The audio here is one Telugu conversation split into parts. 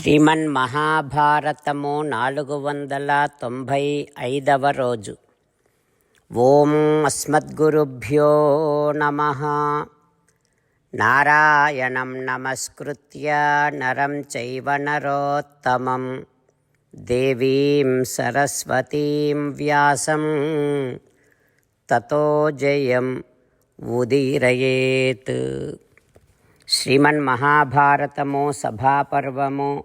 శ్రీమన్ మహాభారతము నాలుగు వందల తొంభై ఐదవ రోజు. ఓం అస్మద్గురుభ్యో నమ. నారాయణం నమస్కృత్య నరం చైవ నరోత్తమం. దేవీం సరస్వతీం వ్యాసం. తతో జయం ఉదీరయేత్. శ్రీమన్ మహాభారతము సభాపర్వము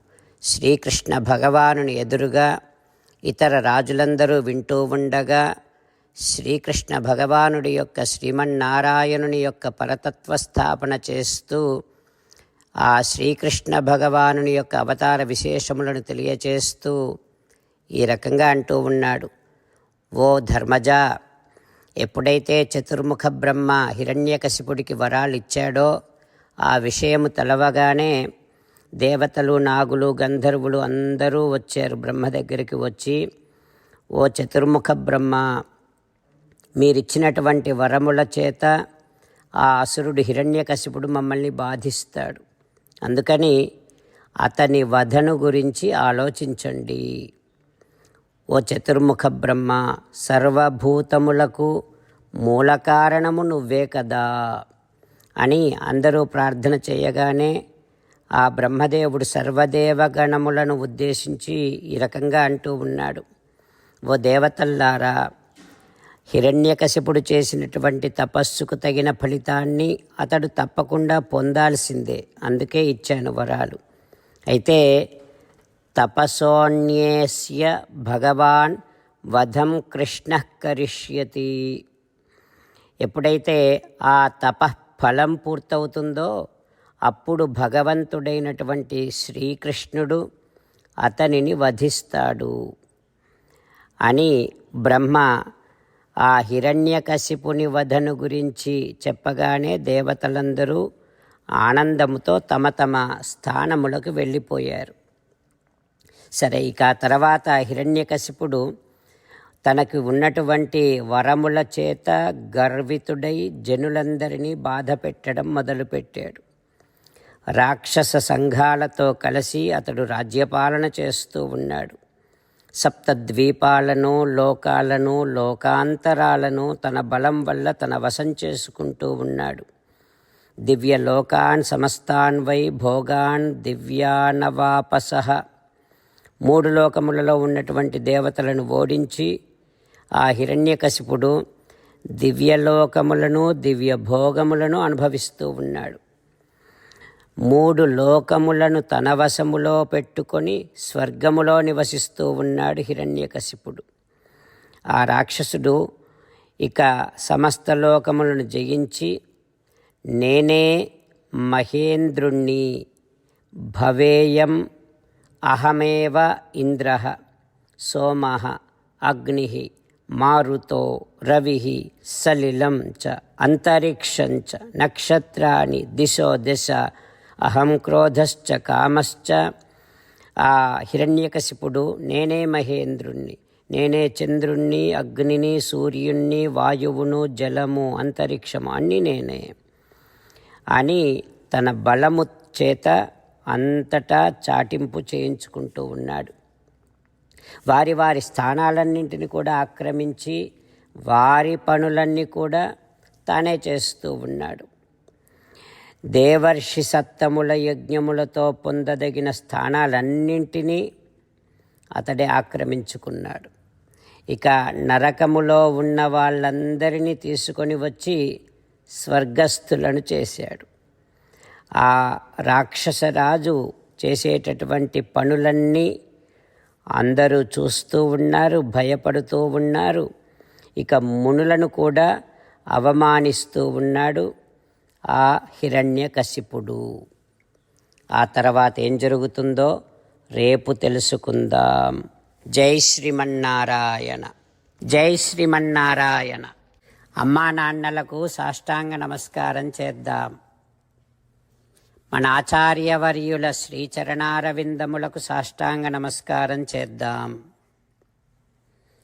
శ్రీకృష్ణ భగవానుని ఎదురుగా ఇతర రాజులందరూ వింటూ ఉండగా శ్రీకృష్ణ భగవానుడి యొక్క శ్రీమన్నారాయణుని యొక్క పరతత్వ స్థాపన చేస్తూ ఆ శ్రీకృష్ణ భగవానుని యొక్క అవతార విశేషములను తెలియచేస్తూ ఈ రకంగా అంటూ ఉన్నాడు. ఓ ధర్మజ ఎప్పుడైతే చతుర్ముఖ బ్రహ్మ హిరణ్యకశిపుడికి వరాలు ఇచ్చాడో ఆ విషయము తెలవగానే దేవతలు నాగులు గంధర్వులు అందరూ వచ్చారు బ్రహ్మ దగ్గరికి వచ్చి ఓ చతుర్ముఖ బ్రహ్మ మీరిచ్చినటువంటి వరముల చేత ఆ అసురుడు హిరణ్యకశిపుడు మమ్మల్ని బాధిస్తాడు. అందుకని అతని వధను గురించి ఆలోచించండి. ఓ చతుర్ముఖ బ్రహ్మ సర్వభూతములకు మూల కారణము నువ్వే కదా అని అందరూ ప్రార్థన చేయగానే ఆ బ్రహ్మదేవుడు సర్వదేవగణములను ఉద్దేశించి ఈ రకంగా అంటూ ఉన్నాడు. ఓ దేవతల్లారా హిరణ్యకశిపుడు చేసినటువంటి తపస్సుకు తగిన ఫలితాన్ని అతడు తప్పకుండా పొందాల్సిందే. అందుకే ఇచ్చాను వరాలు. అయితే తపసోన్యేస్య భగవాన్ వధం కృష్ణ కరిష్యతి. ఎప్పుడైతే ఆ తప ఫలం పూర్తవుతుందో అప్పుడు భగవంతుడైనటువంటి శ్రీకృష్ణుడు అతనిని వధిస్తాడు అని బ్రహ్మ ఆ హిరణ్యకశిపుని వధను గురించి చెప్పగానే దేవతలందరూ ఆనందముతో తమ తమ స్థానములకు వెళ్ళిపోయారు. సరే ఇక తర్వాత హిరణ్యకశిపుడు తనకు ఉన్నటువంటి వరముల చేత గర్వితుడై జనులందరినీ బాధ పెట్టడం మొదలుపెట్టాడు. రాక్షస సంఘాలతో కలిసి అతడు రాజ్యపాలన చేస్తూ ఉన్నాడు. సప్తద్వీపాలను లోకాలను లోకాంతరాలను తన బలం వల్ల తన వశం చేసుకుంటూ ఉన్నాడు. దివ్య లోకాన్ సమస్తాన్ వై భోగాన్ దివ్యానవాపస. మూడు లోకములలో ఉన్నటువంటి దేవతలను ఓడించి ఆ హిరణ్యకశిపుడు దివ్యలోకములను దివ్య భోగములను అనుభవిస్తూ ఉన్నాడు. మూడు లోకములను తన వశములో పెట్టుకొని స్వర్గములో నివసిస్తూ ఉన్నాడు హిరణ్యకశిపుడు. ఆ రాక్షసుడు ఇక సమస్త లోకములను జయించి నేనే మహేంద్రుణ్ణి భవేయం అహమేవ ఇంద్ర సోమ అగ్ని మారుతో రవి సలిలం చ అంతరిక్షం చ నక్షత్రాన్ని దిశో దిశ అహం క్రోధశ్చ కామశ్చ. ఆ హిరణ్యకశిపుడు నేనే మహేంద్రుణ్ణి. నేనే చంద్రుణ్ణి అగ్నిని సూర్యుణ్ణి వాయువును జలము అంతరిక్షము అన్నీ నేనే. అని తన బలము చేత అంతటా చాటింపు చేయించుకుంటూ ఉన్నాడు. వారి వారి స్థానాలన్నింటిని కూడా ఆక్రమించి వారి పనులన్నీ కూడా తానే చేస్తూ ఉన్నాడు. దేవర్షి సత్తముల యజ్ఞములతో పొందదగిన స్థానాలన్నింటినీ అతడే ఆక్రమించుకున్నాడు. ఇక నరకములో ఉన్న వాళ్ళందరినీ తీసుకొని వచ్చి స్వర్గస్థులను చేశాడు. ఆ రాక్షసరాజు చేసేటటువంటి పనులన్నీ అందరూ చూస్తూ ఉన్నారు భయపడుతూ ఉన్నారు. ఇక మునులను కూడా అవమానిస్తూ ఉన్నాడు. ఆ హిరణ్యకశిపుడు. ఆ తర్వాత ఏం జరుగుతుందో రేపు తెలుసుకుందాం. జై శ్రీమన్నారాయణ. జై శ్రీమన్నారాయణ. అమ్మా నాన్నలకు సాష్టాంగ నమస్కారం చేద్దాం. మన ఆచార్యవర్యుల శ్రీచరణారవిందములకు సాష్టాంగ నమస్కారం చేద్దాం.